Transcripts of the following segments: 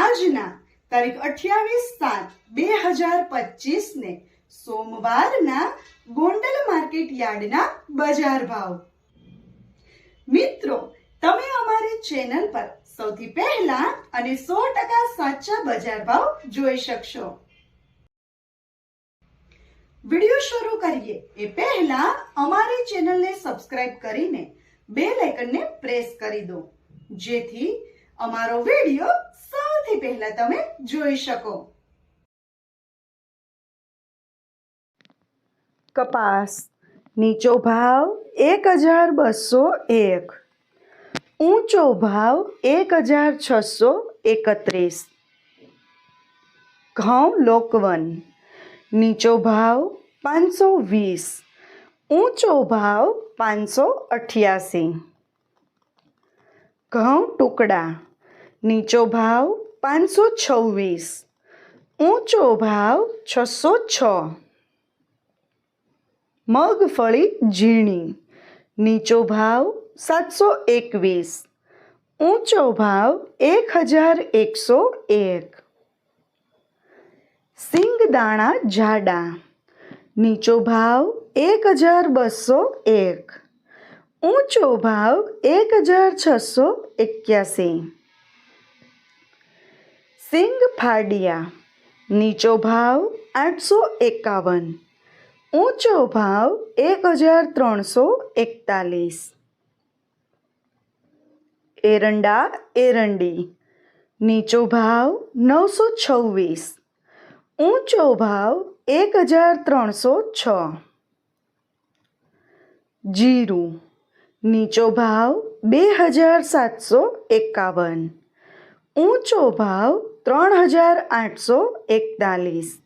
આજના તારીખ અઠ્યાવીસ સાત બે હજાર પચીસ ને સોમવારના ગોંડલ માર્કેટ યાર્ડના બજાર ભાવ. મિત્રો, તમે અમારી ચેનલ પર સૌથી પહેલા અને સો ટકા સાચા બજાર ભાવ જોઈ શકશો. વીડિયો શરૂ કરીએ. એ પહેલા અમારી ચેનલને સબસ્ક્રાઇબ કરીને બેલ આઇકનને પ્રેસ કરી દો. જેથી અમારો વિડિયો સૌથી પહેલા તમે જોઈ શકો. કપાસ. નીચો ભાવ એક હજાર બસો એક. ઊંચો ભાવ એક હજાર છસો એકત્રીસ. ઘઉં લોકવન. નીચો ભાવ પાંચસો વીસ. ઊંચો ભાવ પાંચસો અઠ્યાસી. ઘઉં ટુકડા. નીચો ભાવ પાંચસો છવ્વીસ, ઊંચો ભાવ છસો છ. મગફળી ઝીણી, નીચો ભાવ સાતસો એકવીસ, ઊંચો ભાવ એક હજાર એકસો એક. સિંગદાણા જાડા, નીચો ભાવ એક હજાર બસો એક, ઊંચો ભાવ એક હજાર છસો એક્યાસી. સિંગ ફાડિયા નીચો ભાવ આઠસો એકાવન, ઊંચો ભાવ એક હજાર ત્રણસો એકતાલીસ. એરંડા એરંડી, નીચો ભાવ નવસો છવ્વીસ, ઊંચો ભાવ એક હજાર ત્રણસો છ. જીરું, નીચો ભાવ બે હજાર સાતસો એકાવન. ઊંચો ભાવ ત્રણ હજાર આઠસો એકતાલીસ.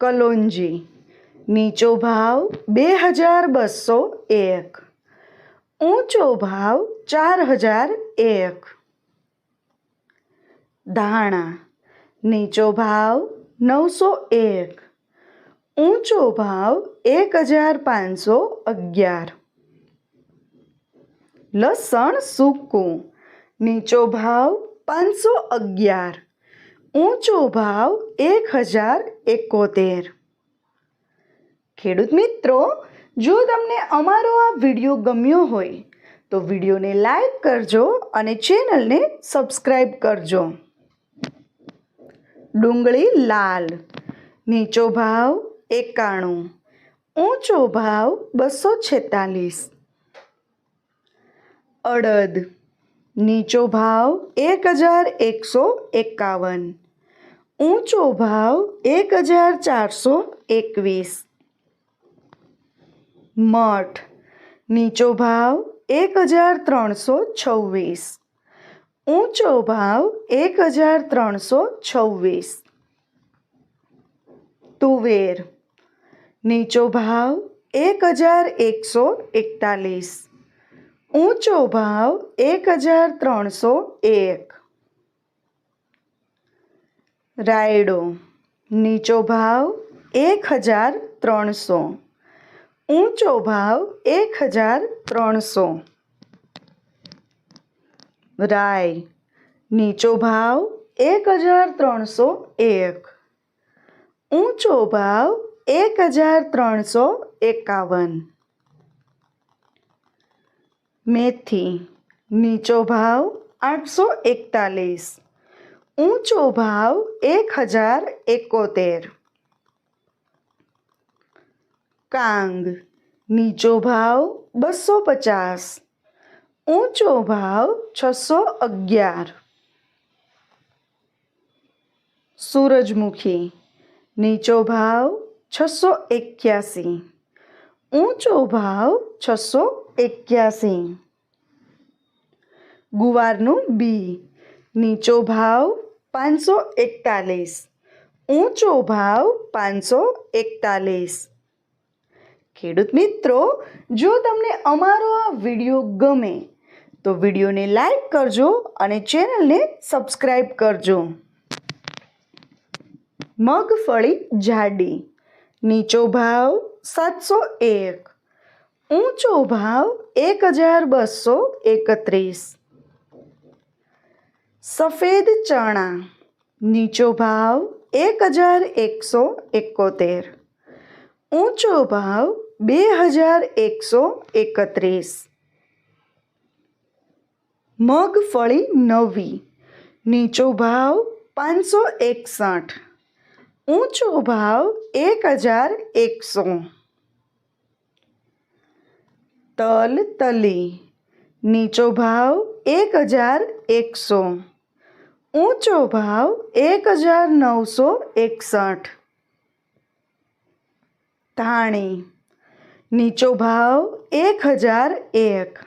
કલોંજી, નીચો ભાવ બે હજાર બસો એક. ઊંચો ભાવ ચાર હજાર એક. ધાણા, નીચો ભાવ નવસો એક. ઊંચો ભાવ એક હજાર પાંચસો અગિયાર. લસણ સૂકું નીચો ભાવ પાંચસો અગિયાર, ઊંચો ભાવ એક હજાર એકોતેર. ખેડૂત મિત્રો, જો તમને અમારો આ વીડિયો ગમ્યો હોય, તો વિડીયોને લાઈક કરજો અને ચેનલને સબસ્ક્રાઈબ કરજો. ડુંગળી લાલ, નીચો ભાવ એકાણું, ઊંચો ભાવ બસો છેતાલીસ. અડદ નીચો ભાવ એક હજાર એકસો એકાવન. ઊંચો ભાવ એક હજાર ચારસો એકવીસ. મઠ, નીચો ભાવ એક હજાર ત્રણસો છવ્વીસ. ઊંચો ભાવ એક હજાર ત્રણસો છવ્વીસ. તુવેર, નીચો ભાવ એક હજાર એકસો એકતાલીસ. ઊંચો ભાવ એક હજાર ત્રણસો એક. રાયડો, નીચો ભાવ એક હજાર ત્રણસો. ઊંચો ભાવ એક હજાર ત્રણસો. રાય, નીચો ભાવ એક હજાર ત્રણસો એક. ઊંચો ભાવ એક હજાર ત્રણસો એકાવન. મેથી નીચો ભાવ આઠસો એકતાલીસ ઊંચો ભાવ એક હજાર એકોતેર કાંગ નીચો ભાવ બસો પચાસ ઊંચો ભાવ છસો અગિયાર સૂરજમુખી નીચો ભાવ છસો એક્યાસી ઊંચો ભાવ છસો એક્યાસી. ગુવારનું બી નીચો ભાવ પાંચસો એકતાલીસ. ઊંચો ભાવ પાંચસો એકતાલીસ. ખેડૂત મિત્રો, જો તમને અમારો આ વીડિયો ગમે, તો વિડીયોને લાઈક કરજો અને ચેનલને સબસ્ક્રાઈબ કરજો. મગફળી જાડી. નીચો ભાવ સાતસો એક. ઊંચો ભાવ એક હજાર બસો એકત્રીસ. સફેદ ચણા, નીચો ભાવ એક હજાર એકસો એકોતેર. ઊંચો ભાવ બે હજાર એકસો એકત્રીસ. મગફળી નવી, નીચો ભાવ પાંચસો એકસઠ. ઊંચો ભાવ એક હજાર એકસો તલ તલી, નીચો ભાવ એક હજાર એકસો, ઊંચો ભાવ એક હજાર નવસો એકસઠ. ધાણી, નીચો ભાવ એક હજાર એક,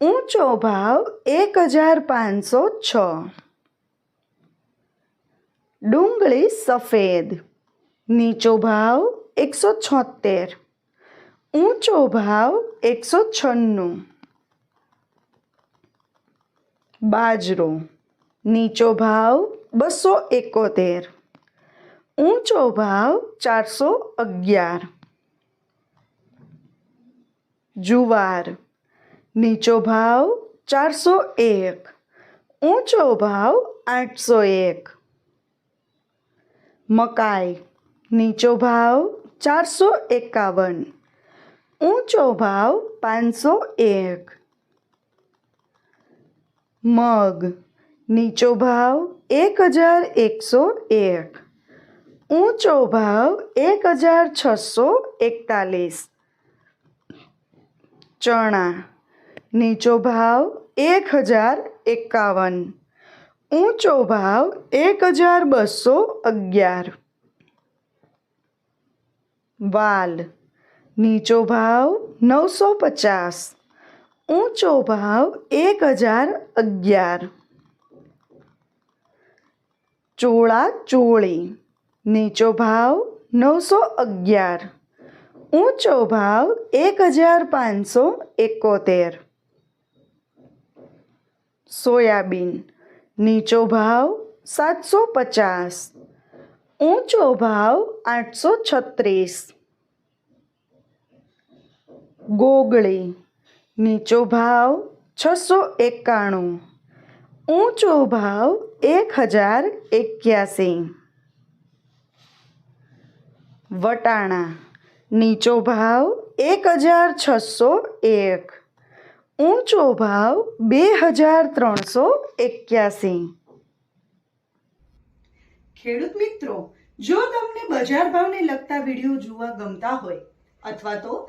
ઊંચો ભાવ એક હજાર પાંચસો છ. ડુંગળી સફેદ, નીચો ભાવ એકસો છોતેર ઊંચો ભાવ એકસો છન્નું. બાજરો, નીચો ભાવ બસો એકોતેર. ઊંચો ભાવ ચારસો અગિયાર. જુવાર, નીચો ભાવ ચારસો એક. ઊંચો ભાવ આઠસો એક. મકાઈ, નીચો ભાવ ચારસો એકાવન. ઊંચો ભાવ પાંચસો એક. મગ, નીચો ભાવ એક હજાર એકસો એક. ઊંચો ભાવ એક હજાર છસો એકતાલીસ. ચણા, નીચો ભાવ એક હજાર એકાવન. ઊંચો ભાવ એક હજાર બસો અગિયાર. વાલ નીચો ભાવ નવસો પચાસ, ઊંચો ભાવ એક હજાર અગિયાર. ચોળા ચોળી, નીચો ભાવ નવસો અગિયાર, ઊંચો ભાવ એક હજાર પાંચસો એકોતેર. સોયાબીન, નીચો ભાવ સાતસો પચાસ, ઊંચો ભાવ આઠસો છત્રીસ. ગોગળી, નીચો ભાવ છસો એકાણું, ઊંચો ભાવ એક હજાર એક્યાસી. વટાણા, નીચો ભાવ એક હજાર છસો એક, ઊંચો ભાવ બે હજાર ત્રણસો એક્યાસી. ખેડૂત મિત્રો, જો તમને બજાર ભાવને લગતા વીડિયો જોવા ગમતા હોય અથવા તો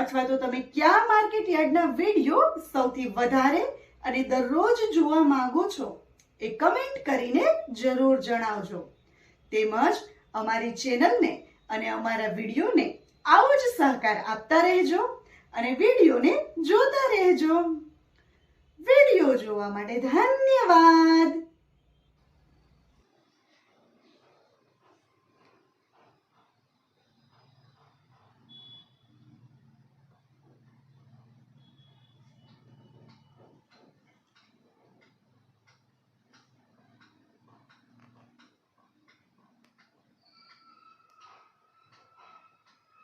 અથવા તો તમે કયા માર્કેટ યાર્ડના વીડિયો સૌથી વધારે અને દરરોજ જોવા માંગો છો એ કમેન્ટ કરીને જરૂર જણાવજો. તેમજ અમારી ચેનલને અને અમારા વિડીયોને આવો જ સહકાર આપતા રહેજો અને વિડીયોને જોતા રહેજો. વીડિયો જોવા માટે ધન્યવાદ.